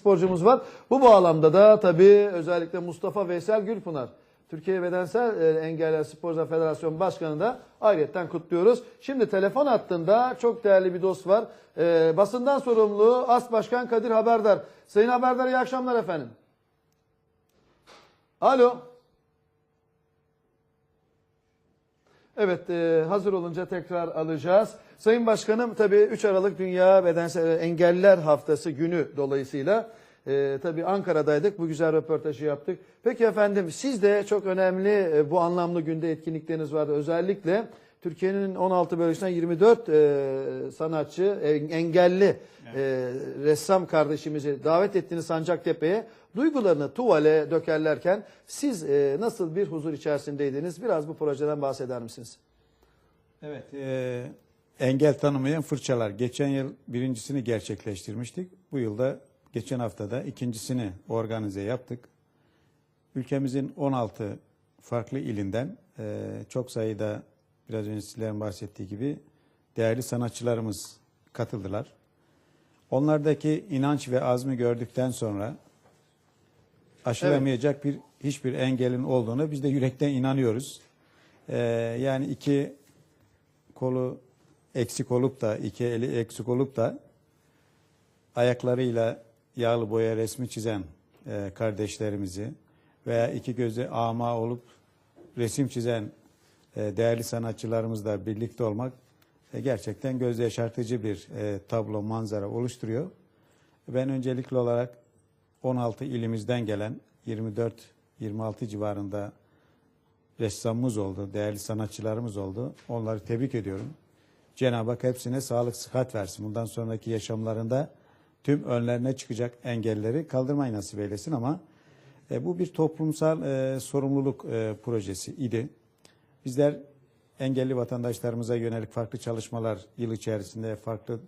sporcumuz var. Bu bağlamda da tabii özellikle Mustafa Veysel Gülpınar. Türkiye Bedensel e, Engeller Sporcular Federasyonu Başkanı da ayrıyetten kutluyoruz. Şimdi telefon hattında çok değerli bir dost var. Ee, basından sorumlu As Başkan Kadir Haberdar. Sayın Haberdar iyi akşamlar efendim. Alo. Evet e, hazır olunca tekrar alacağız. Sayın Başkanım tabii 3 Aralık Dünya Bedensel Engelliler Haftası günü dolayısıyla e, tabii Ankara'daydık. Bu güzel röportajı yaptık. Peki efendim siz de çok önemli e, bu anlamlı günde etkinlikleriniz vardı. Özellikle Türkiye'nin 16 bölgesinden 24 e, sanatçı engelli e, ressam kardeşimizi davet ettiğiniz Sancaktepe'ye duygularını tuvale dökerlerken siz e, nasıl bir huzur içerisindeydiniz? Biraz bu projeden bahseder misiniz? Evet, e, engel tanımayan fırçalar. Geçen yıl birincisini gerçekleştirmiştik. Bu yılda, geçen haftada ikincisini organize yaptık. Ülkemizin 16 farklı ilinden e, çok sayıda biraz önce sizlerin bahsettiği gibi değerli sanatçılarımız katıldılar. Onlardaki inanç ve azmi gördükten sonra aşılamayacak bir hiçbir engelin olduğunu biz de yürekten inanıyoruz. E, yani iki kolu eksik olup da iki eli eksik olup da ayaklarıyla yağlı boya resmi çizen e, kardeşlerimizi veya iki gözü ama olup resim çizen değerli sanatçılarımızla birlikte olmak e, gerçekten göz yaşartıcı bir e, tablo, manzara oluşturuyor. Ben öncelikli olarak 16 ilimizden gelen 24-26 civarında ressamımız oldu, değerli sanatçılarımız oldu. Onları tebrik ediyorum. Cenab-ı Hak hepsine sağlık, sıhhat versin. Bundan sonraki yaşamlarında tüm önlerine çıkacak engelleri kaldırmayı nasip eylesin ama e, bu bir toplumsal e, sorumluluk e, projesi idi. Bizler engelli vatandaşlarımıza yönelik farklı çalışmalar yıl içerisinde farklı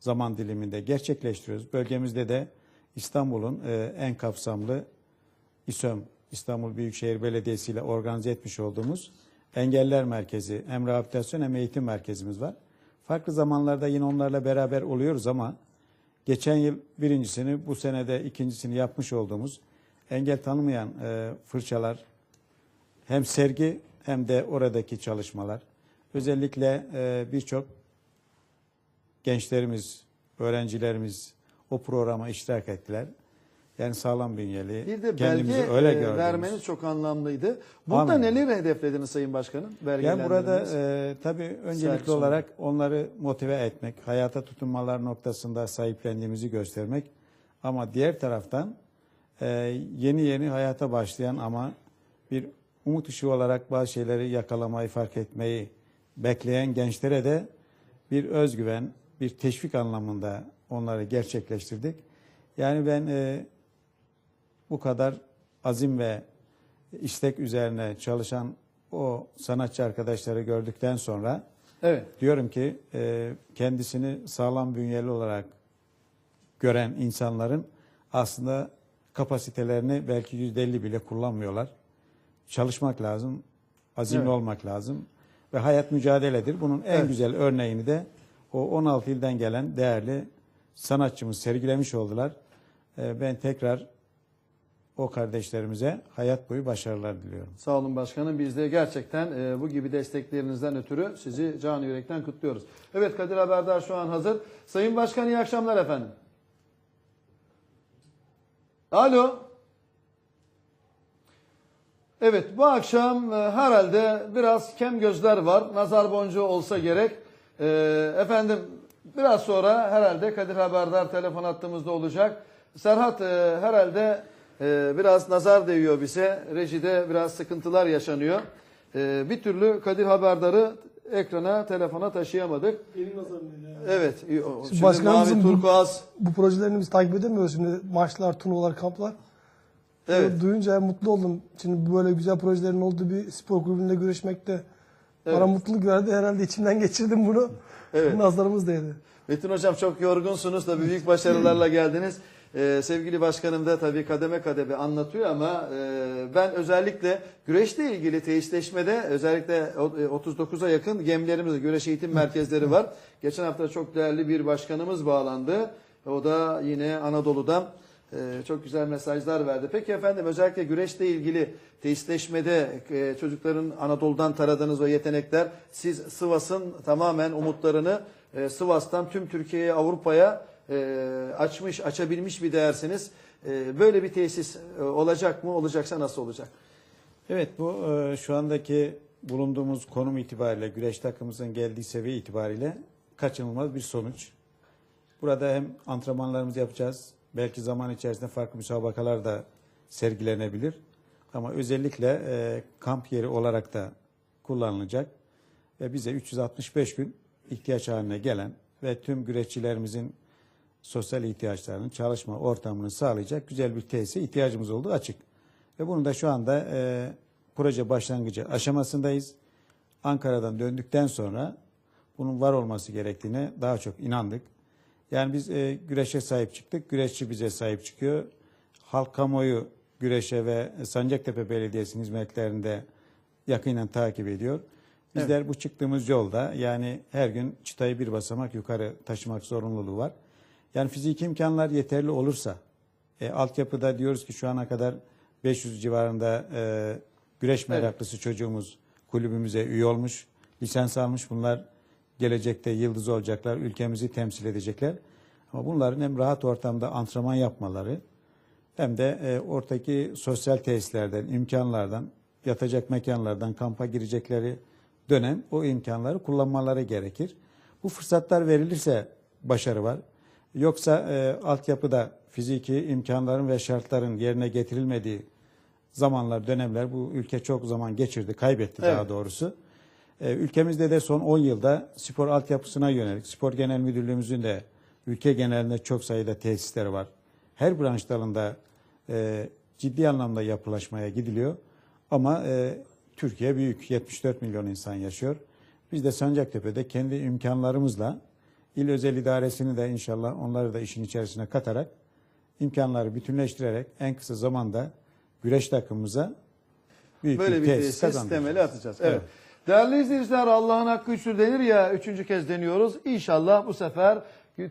zaman diliminde gerçekleştiriyoruz. Bölgemizde de İstanbul'un e, en kapsamlı İSÖM İstanbul Büyükşehir Belediyesi ile organize etmiş olduğumuz Engeller Merkezi hem rehabilitasyon hem eğitim merkezimiz var. Farklı zamanlarda yine onlarla beraber oluyoruz ama geçen yıl birincisini bu senede ikincisini yapmış olduğumuz engel tanımayan e, fırçalar hem sergi hem de oradaki çalışmalar özellikle e, birçok gençlerimiz, öğrencilerimiz o programa iştirak ettiler. Yani sağlam bünyeli. Bir de belge öyle e, vermeniz çok anlamlıydı. Burada Amin. neler hedeflediniz Sayın Başkanım? Yani burada e, tabii öncelikli Sergi sonu. olarak onları motive etmek, hayata tutunmalar noktasında sahiplendiğimizi göstermek. Ama diğer taraftan e, yeni yeni hayata başlayan ama bir umut ışığı olarak bazı şeyleri yakalamayı, fark etmeyi bekleyen gençlere de bir özgüven, bir teşvik anlamında onları gerçekleştirdik. Yani ben e, bu kadar azim ve istek üzerine çalışan o sanatçı arkadaşları gördükten sonra evet. diyorum ki e, kendisini sağlam bünyeli olarak gören insanların aslında kapasitelerini belki %50 bile kullanmıyorlar. Çalışmak lazım, azimli Evet. olmak lazım ve hayat mücadeledir. Bunun en Evet. güzel örneğini de o 16 ilden gelen değerli sanatçımız sergilemiş oldular. E, ben tekrar o kardeşlerimize hayat boyu başarılar diliyorum. Sağ olun başkanım. Biz de gerçekten e, bu gibi desteklerinizden ötürü sizi canı yürekten kutluyoruz. Evet Kadir Haberdar şu an hazır. Sayın Başkan iyi akşamlar efendim. Alo. Evet bu akşam e, herhalde biraz kem gözler var. Nazar boncuğu olsa gerek. E, efendim biraz sonra herhalde Kadir Haberdar telefon hattımızda olacak. Serhat e, herhalde e, biraz nazar değiyor bize. Rejide biraz sıkıntılar yaşanıyor. E, bir türlü Kadir Haberdar'ı ekrana, telefona taşıyamadık. Benim nazarımda yani. Evet. Şimdi başkanımızın mavi bu- turkuaz. Bu projelerini biz takip edemiyoruz şimdi. Maçlar, turnuvalar, kamplar. Evet. Bunu Duyunca mutlu oldum. Şimdi böyle güzel projelerin olduğu bir spor kulübünde görüşmekte Evet. bana mutluluk verdi. Herhalde içimden geçirdim bunu. Evet. Nazarımız değdi. Metin Hocam çok yorgunsunuz tabii büyük başarılarla geldiniz. Ee, sevgili başkanım da tabii kademe kademe anlatıyor ama e, ben özellikle güreşle ilgili tesisleşmede özellikle o- e, 39'a yakın gemlerimiz, güreş eğitim merkezleri var. Geçen hafta çok değerli bir başkanımız bağlandı. O da yine Anadolu'dan e, çok güzel mesajlar verdi. Peki efendim özellikle güreşle ilgili tesisleşmede e, çocukların Anadolu'dan taradığınız o yetenekler siz Sivas'ın tamamen umutlarını e, Sivas'tan tüm Türkiye'ye Avrupa'ya e, açmış açabilmiş bir değersiniz. Böyle bir tesis olacak mı? Olacaksa nasıl olacak? Evet bu şu andaki bulunduğumuz konum itibariyle güreş takımımızın geldiği seviye itibariyle kaçınılmaz bir sonuç. Burada hem antrenmanlarımızı yapacağız. Belki zaman içerisinde farklı müsabakalar da sergilenebilir. Ama özellikle e, kamp yeri olarak da kullanılacak. Ve bize 365 gün ihtiyaç haline gelen ve tüm güreşçilerimizin sosyal ihtiyaçlarını, çalışma ortamını sağlayacak güzel bir tesise ihtiyacımız olduğu açık. Ve bunu da şu anda e, proje başlangıcı aşamasındayız. Ankara'dan döndükten sonra bunun var olması gerektiğine daha çok inandık. Yani biz e, güreşe sahip çıktık, güreşçi bize sahip çıkıyor. Halk kamuoyu güreşe ve Sancaktepe Belediyesi'nin hizmetlerinde yakinen takip ediyor. Bizler bu çıktığımız yolda yani her gün çıtayı bir basamak yukarı taşımak zorunluluğu var. Yani fiziki imkanlar yeterli olursa, e, altyapıda diyoruz ki şu ana kadar 500 civarında e, güreş meraklısı çocuğumuz kulübümüze üye olmuş, lisans almış. Bunlar gelecekte yıldız olacaklar, ülkemizi temsil edecekler. Ama bunların hem rahat ortamda antrenman yapmaları hem de e, ortaki sosyal tesislerden, imkanlardan, yatacak mekanlardan kampa girecekleri dönem o imkanları kullanmaları gerekir. Bu fırsatlar verilirse başarı var. Yoksa e, altyapıda fiziki imkanların ve şartların yerine getirilmediği zamanlar, dönemler bu ülke çok zaman geçirdi, kaybetti daha Evet. doğrusu. E, ülkemizde de son 10 yılda spor altyapısına yönelik, spor genel müdürlüğümüzün de ülke genelinde çok sayıda tesisleri var. Her branş dalında e, ciddi anlamda yapılaşmaya gidiliyor. Ama e, Türkiye büyük, 74 milyon insan yaşıyor. Biz de Sancaktepe'de kendi imkanlarımızla il özel idaresini de inşallah onları da işin içerisine katarak imkanları bütünleştirerek en kısa zamanda güreş takımımıza büyük Böyle bir tesis tesis kazandıracağız. temeli atacağız. Evet. Evet. Değerli izleyiciler Allah'ın hakkı üçtür denir ya üçüncü kez deniyoruz. İnşallah bu sefer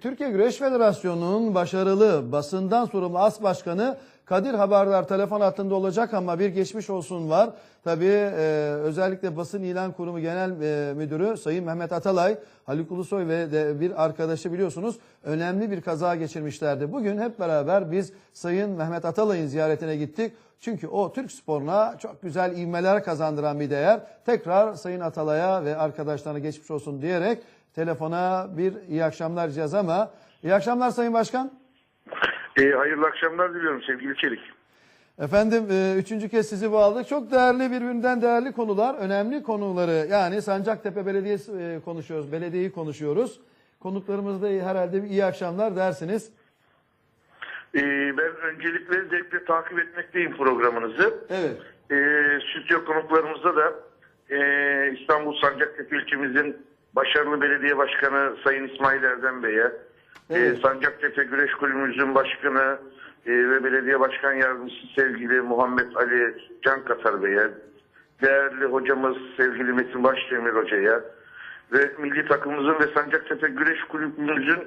Türkiye Güreş Federasyonu'nun başarılı basından sorumlu as başkanı Kadir Haberdar telefon hattında olacak ama bir geçmiş olsun var. Tabii e, özellikle basın ilan kurumu genel e, müdürü Sayın Mehmet Atalay, Haluk Ulusoy ve de bir arkadaşı biliyorsunuz önemli bir kaza geçirmişlerdi. Bugün hep beraber biz Sayın Mehmet Atalay'ın ziyaretine gittik. Çünkü o Türk sporuna çok güzel ivmeler kazandıran bir değer. Tekrar Sayın Atalay'a ve arkadaşlarına geçmiş olsun diyerek telefona bir iyi akşamlar diyeceğiz ama iyi akşamlar Sayın Başkan. E, hayırlı akşamlar diliyorum sevgili Çelik. Efendim e, üçüncü kez sizi bağladık. Çok değerli birbirinden değerli konular, önemli konuları yani Sancaktepe Belediyesi e, konuşuyoruz, belediyeyi konuşuyoruz. Konuklarımız da herhalde iyi akşamlar dersiniz. E, ben öncelikle zevkle takip etmekteyim programınızı. Evet. E, stüdyo konuklarımızda da e, İstanbul Sancaktepe ilçemizin başarılı belediye başkanı Sayın İsmail Erdem Bey'e, Evet. e, Sancaktepe Güreş Kulübümüzün başkanı e, ve belediye başkan yardımcısı sevgili Muhammed Ali Can Katar Bey'e, değerli hocamız sevgili Metin Başdemir Hoca'ya ve milli takımımızın ve Sancaktepe Güreş Kulübümüzün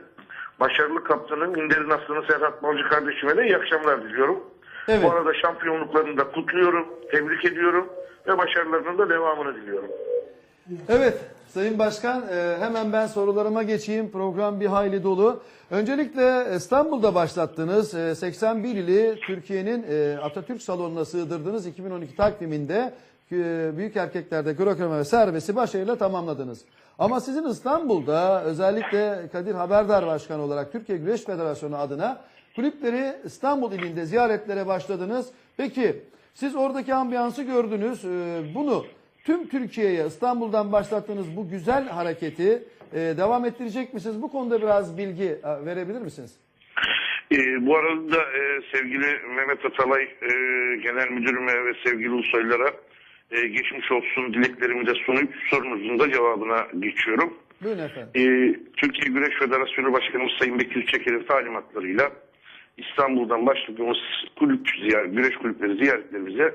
başarılı kaptanı Minder'in aslanı Serhat Balcı kardeşime de iyi akşamlar diliyorum. Evet. Bu arada şampiyonluklarını da kutluyorum, tebrik ediyorum ve başarılarının da devamını diliyorum. Evet Sayın Başkan e, hemen ben sorularıma geçeyim. Program bir hayli dolu. Öncelikle İstanbul'da başlattınız. E, 81 ili Türkiye'nin e, Atatürk Salonu'na sığdırdınız. 2012 takviminde e, büyük erkeklerde Grokome ve serbesti başarıyla tamamladınız. Ama sizin İstanbul'da özellikle Kadir Haberdar Başkanı olarak Türkiye Güreş Federasyonu adına kulüpleri İstanbul ilinde ziyaretlere başladınız. Peki siz oradaki ambiyansı gördünüz. E, bunu tüm Türkiye'ye İstanbul'dan başlattığınız bu güzel hareketi e, devam ettirecek misiniz? Bu konuda biraz bilgi e, verebilir misiniz? Ee, bu arada e, sevgili Mehmet Atalay e, Genel Müdürüme ve sevgili Ulusoylara e, geçmiş olsun dileklerimi de sunup sorunuzun da cevabına geçiyorum. Buyurun efendim. Ee, Türkiye Güreş Federasyonu Başkanımız Sayın Bekir Çeker'in talimatlarıyla İstanbul'dan başladığımız kulüp ziyaret, güreş kulüpleri ziyaretlerimize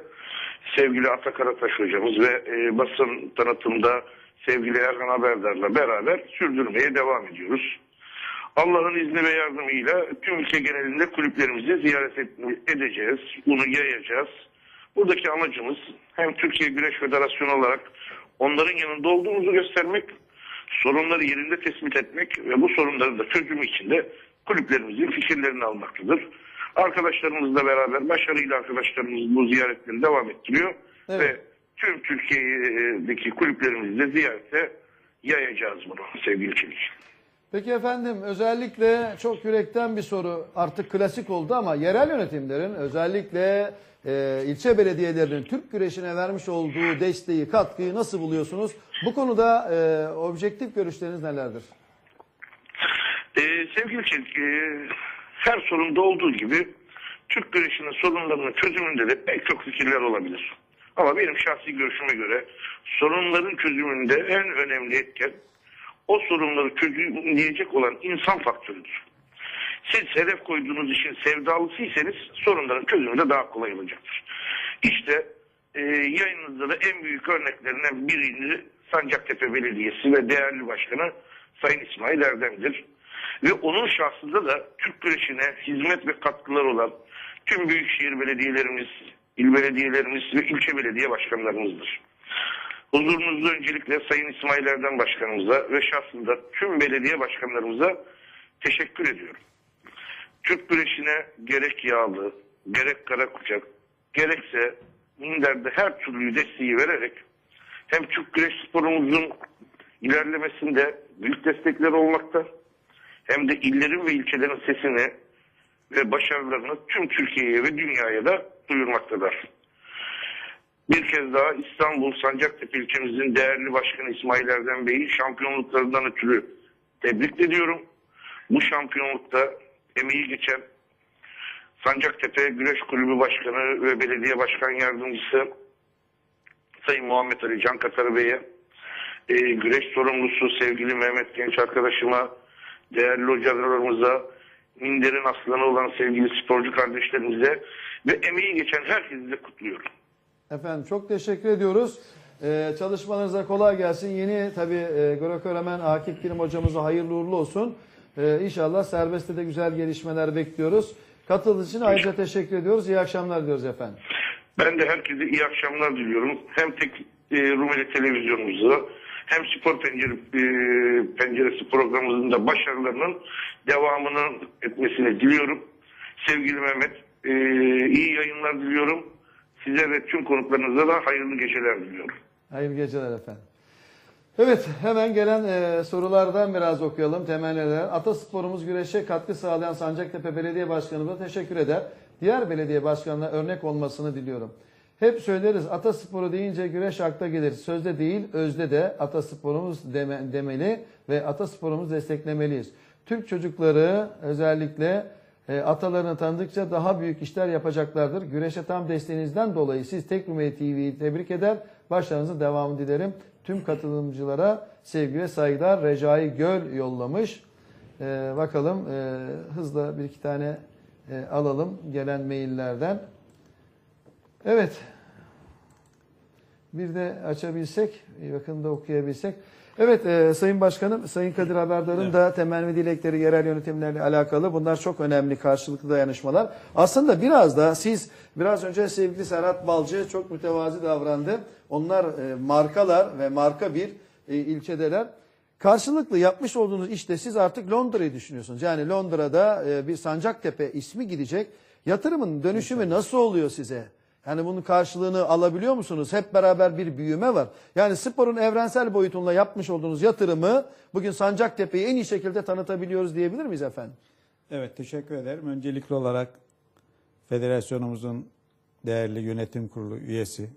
sevgili Ata Karataş hocamız ve e, basın tanıtımda sevgili Erhan Haberdar'la beraber sürdürmeye devam ediyoruz. Allah'ın izni ve yardımıyla tüm ülke genelinde kulüplerimizi ziyaret et- edeceğiz. Bunu yayacağız. Buradaki amacımız hem Türkiye Güreş Federasyonu olarak onların yanında olduğumuzu göstermek, sorunları yerinde tespit etmek ve bu sorunların da çözümü için de kulüplerimizin fikirlerini almaktadır. Arkadaşlarımızla beraber başarıyla arkadaşlarımız bu ziyaretleri devam ettiriyor Evet. ve tüm Türkiye'deki kulüplerimizle ziyarete yayacağız bunu sevgili Çelik. Peki efendim özellikle çok yürekten bir soru artık klasik oldu ama yerel yönetimlerin özellikle e, ilçe belediyelerinin Türk güreşine vermiş olduğu desteği, katkıyı nasıl buluyorsunuz? Bu konuda e, objektif görüşleriniz nelerdir? Ee, sevgili Çelik, e, her sorunda olduğu gibi Türk güreşinin sorunlarının çözümünde de pek çok fikirler olabilir. Ama benim şahsi görüşüme göre sorunların çözümünde en önemli etken o sorunları çözümleyecek olan insan faktörüdür. Siz hedef koyduğunuz işin sevdalısıysanız sorunların çözümü de daha kolay olacaktır. İşte e, yayınınızda da en büyük örneklerinden birini Sancaktepe Belediyesi ve değerli başkanı Sayın İsmail Erdem'dir. Ve onun şahsında da Türk güreşine hizmet ve katkılar olan tüm büyükşehir belediyelerimiz, il belediyelerimiz ve ilçe belediye başkanlarımızdır. Huzurunuzda öncelikle Sayın İsmail Erdem Başkanımıza ve şahsında tüm belediye başkanlarımıza teşekkür ediyorum. Türk güreşine gerek yağlı, gerek kara kucak, gerekse minderde her türlü desteği vererek hem Türk güreş sporumuzun ilerlemesinde büyük destekler olmakta hem de illerin ve ilçelerin sesini ve başarılarını tüm Türkiye'ye ve dünyaya da duyurmaktadır. Bir kez daha İstanbul Sancaktepe ilçemizin değerli başkanı İsmail Erdem Bey'i şampiyonluklarından ötürü tebrik ediyorum. Bu şampiyonlukta emeği geçen Sancaktepe Güreş Kulübü Başkanı ve Belediye Başkan Yardımcısı Sayın Muhammed Ali Can Katarı Bey'e, e, güreş sorumlusu sevgili Mehmet Genç arkadaşıma, değerli hocalarımıza, Minder'in aslanı olan sevgili sporcu kardeşlerimize ve emeği geçen herkesi de kutluyorum. Efendim çok teşekkür ediyoruz. Ee, çalışmalarınıza kolay gelsin. Yeni tabii e, Greco-Romen Akif Kirim hocamıza hayırlı uğurlu olsun. Ee, inşallah serbestte de güzel gelişmeler bekliyoruz. Katıldığınız için ayrıca teşekkür ediyoruz. İyi akşamlar diyoruz efendim. Ben de herkese iyi akşamlar diliyorum. Hem tek e, Rumeli televizyonumuza hem spor pencere, e, penceresi programımızın da başarılarının devamının etmesini diliyorum. Sevgili Mehmet e, iyi yayınlar diliyorum. Size ve tüm konuklarınıza da hayırlı geceler diliyorum. Hayırlı geceler efendim. Evet hemen gelen e, sorulardan biraz okuyalım temenniler. Atasporumuz güreşe katkı sağlayan Sancaktepe Belediye Başkanımıza teşekkür eder. Diğer belediye başkanına örnek olmasını diliyorum. Hep söyleriz atasporu deyince güreş akla gelir. Sözde değil özde de atasporumuz deme, demeli ve atasporumuzu desteklemeliyiz. Türk çocukları özellikle e, atalarını tanıdıkça daha büyük işler yapacaklardır. Güreşe tam desteğinizden dolayı siz Tek Rumeli TV'yi tebrik eder. Başlarınızın devamı dilerim. Tüm katılımcılara sevgi ve saygılar. Recai Göl yollamış. E, bakalım e, hızla bir iki tane e, alalım gelen maillerden. Evet. Bir de açabilsek, yakında okuyabilsek. Evet e, Sayın Başkanım, Sayın Kadir Haberdar'ın da temenni dilekleri yerel yönetimlerle alakalı. Bunlar çok önemli karşılıklı dayanışmalar. Aslında biraz da siz, biraz önce sevgili Serhat Balcı çok mütevazi davrandı. Onlar e, markalar ve marka bir e, ilçedeler. Karşılıklı yapmış olduğunuz işte siz artık Londra'yı düşünüyorsunuz. Yani Londra'da e, bir Sancaktepe ismi gidecek. Yatırımın dönüşümü nasıl oluyor size? Yani bunun karşılığını alabiliyor musunuz? Hep beraber bir büyüme var. Yani sporun evrensel boyutunda yapmış olduğunuz yatırımı bugün Sancaktepe'yi en iyi şekilde tanıtabiliyoruz diyebilir miyiz efendim? Evet teşekkür ederim. Öncelikli olarak federasyonumuzun değerli yönetim kurulu üyesi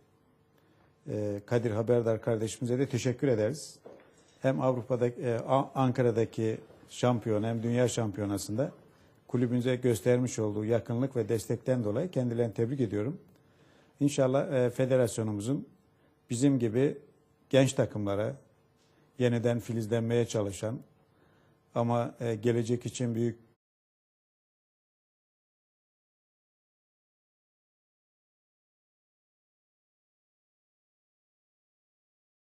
e, Kadir Haberdar kardeşimize de teşekkür ederiz. Hem Avrupa'daki e, Ankara'daki şampiyon hem dünya şampiyonasında kulübümüze göstermiş olduğu yakınlık ve destekten dolayı kendilerini tebrik ediyorum. İnşallah e, federasyonumuzun bizim gibi genç takımlara yeniden filizlenmeye çalışan ama e, gelecek için büyük